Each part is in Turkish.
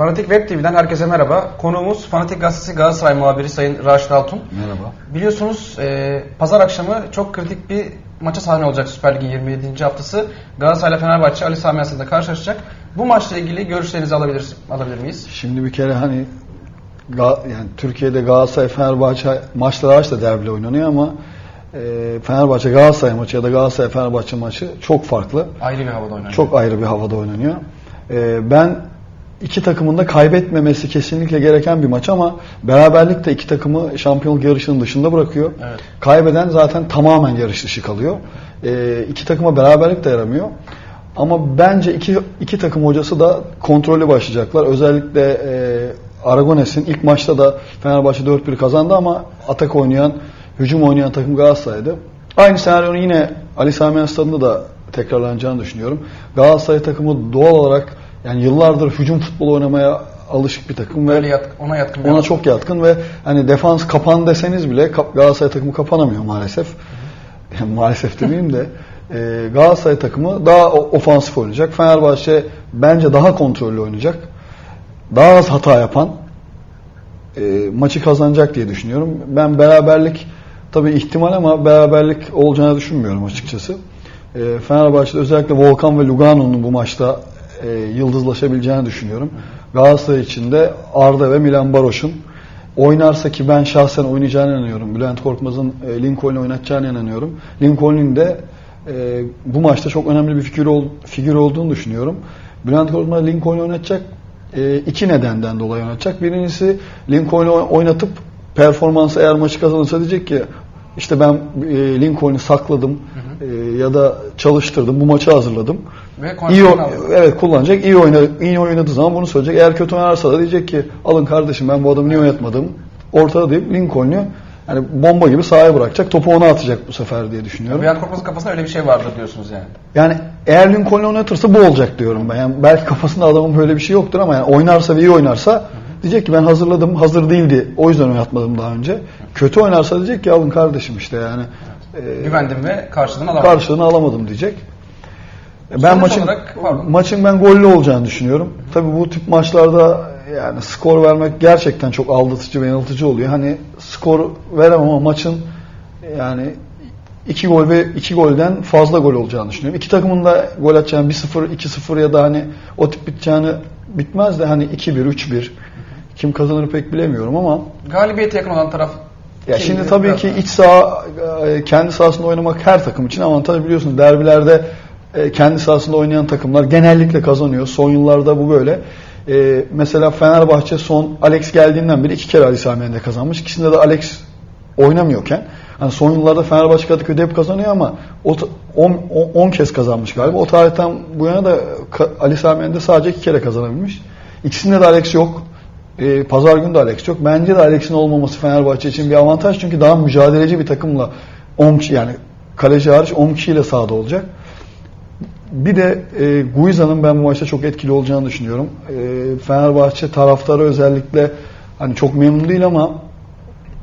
Fanatik Web TV'den herkese merhaba. Konuğumuz Fanatik Gazetesi Galatasaray muhabiri Sayın Raşit Altun. Merhaba. Biliyorsunuz e, pazar akşamı çok kritik bir maça sahne olacak Süper Lig'in 27. haftası. Galatasaray ile Fenerbahçe Ali Sami Yen'de karşılaşacak. Bu maçla ilgili görüşlerinizi alabilir, alabilir miyiz? Şimdi bir kere hani yani Türkiye'de Galatasaray Fenerbahçe maçları açta derbili oynanıyor ama e, Fenerbahçe Galatasaray maçı ya da Galatasaray Fenerbahçe maçı çok farklı. Ayrı bir havada oynanıyor. Çok ayrı bir havada oynanıyor. E, ben iki takımın da kaybetmemesi kesinlikle gereken bir maç ama beraberlik de iki takımı şampiyonluk yarışının dışında bırakıyor. Evet. Kaybeden zaten tamamen yarış dışı kalıyor. E, iki takıma beraberlik de yaramıyor. Ama bence iki, iki takım hocası da kontrollü başlayacaklar. Özellikle e, Aragones'in ilk maçta da Fenerbahçe 4-1 kazandı ama atak oynayan, hücum oynayan takım Galatasaray'dı. Aynı senaryonun yine Ali Sami Yen stadında da tekrarlanacağını düşünüyorum. Galatasaray takımı doğal olarak yani yıllardır hücum futbolu oynamaya alışık bir takım ve Öyle yat, ona yatkın ona çok yatkın ve hani defans kapan deseniz bile Galatasaray takımı kapanamıyor maalesef. Yani maalesef demeyeyim de e, Galatasaray takımı daha ofansif oynayacak. Fenerbahçe bence daha kontrollü oynayacak. Daha az hata yapan e, maçı kazanacak diye düşünüyorum. Ben beraberlik tabii ihtimal ama beraberlik olacağını düşünmüyorum açıkçası. E, Fenerbahçe'de özellikle Volkan ve Lugano'nun bu maçta e, yıldızlaşabileceğini düşünüyorum. Galatasaray için de Arda ve Milan Baroş'un oynarsa ki ben şahsen oynayacağına inanıyorum. Bülent Korkmaz'ın e, Lincoln'u oynatacağına inanıyorum. Lincoln'un de e, bu maçta çok önemli bir figür, ol, figür olduğunu düşünüyorum. Bülent Korkmaz Lincoln'u oynatacak e, iki nedenden dolayı oynatacak. Birincisi Lincoln'u oynatıp performansı eğer maçı kazanırsa diyecek ki işte ben e, Lincoln'u sakladım e, ya da çalıştırdım, bu maçı hazırladım. Ve İyi, evet kullanacak. İyi oyna, iyi oynadığı zaman bunu söyleyecek. Eğer kötü oynarsa da diyecek ki alın kardeşim ben bu adamı niye oynatmadım? Ortada deyip Lincoln'u yani bomba gibi sahaya bırakacak. Topu ona atacak bu sefer diye düşünüyorum. Bülent Korkmaz'ın kafasında öyle bir şey vardır diyorsunuz yani. Yani eğer Lincoln'u oynatırsa bu olacak diyorum ben. Yani belki kafasında adamın böyle bir şey yoktur ama yani oynarsa ve iyi oynarsa diyecek ki ben hazırladım, hazır değildi. O yüzden oynatmadım daha önce. Kötü oynarsa diyecek ki alın kardeşim işte yani. e, Güvendim ve karşılığını alamadım. karşılığını alamadım diyecek. Ben Sonuç maçın olarak, pardon. maçın ben gollü olacağını düşünüyorum. Tabii bu tip maçlarda yani skor vermek gerçekten çok aldatıcı ve yanıltıcı oluyor. Hani skor veremem ama maçın yani iki gol ve iki golden fazla gol olacağını düşünüyorum. İki takımın da gol atacağını 1-0, 2-0 ya da hani o tip biteceğini bitmez de hani 2-1, 3-1 kim kazanır pek bilemiyorum ama Galibiyete yakın olan taraf ya kim? şimdi tabii ki iç saha e, kendi sahasında oynamak her takım için avantaj biliyorsunuz. Derbilerde e, kendi sahasında oynayan takımlar genellikle kazanıyor. Son yıllarda bu böyle. E, mesela Fenerbahçe son Alex geldiğinden beri iki kere Ali Sami Yen'de kazanmış. İkisinde de Alex oynamıyorken hani son yıllarda Fenerbahçe Kadıköy'de hep kazanıyor ama 10 kez kazanmış galiba. O tarihten bu yana da Ali Sami Yen'de sadece iki kere kazanabilmiş. İkisinde de Alex yok. E, Pazar günü de Alex yok. Bence de Alex'in olmaması Fenerbahçe için bir avantaj. Çünkü daha mücadeleci bir takımla 10 kişi yani kaleci hariç 10 kişiyle sahada olacak. Bir de e, Guiza'nın ben bu maçta çok etkili olacağını düşünüyorum. E, Fenerbahçe taraftarı özellikle hani çok memnun değil ama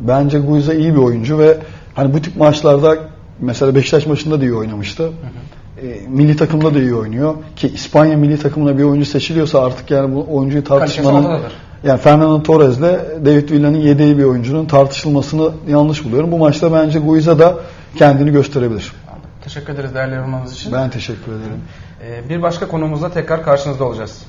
bence Guiza iyi bir oyuncu ve hani bu tip maçlarda mesela Beşiktaş maçında da iyi oynamıştı. E, milli takımda da iyi oynuyor ki İspanya milli takımına bir oyuncu seçiliyorsa artık yani bu oyuncuyu tartışmanın. Yani Fernando Torres'le David Villa'nın yedeği bir oyuncunun tartışılmasını yanlış buluyorum. Bu maçta bence Guiza da kendini gösterebilir. Teşekkür ederiz değerli yorumlarınız için. Ben teşekkür ederim. Ee, bir başka konumuzda tekrar karşınızda olacağız.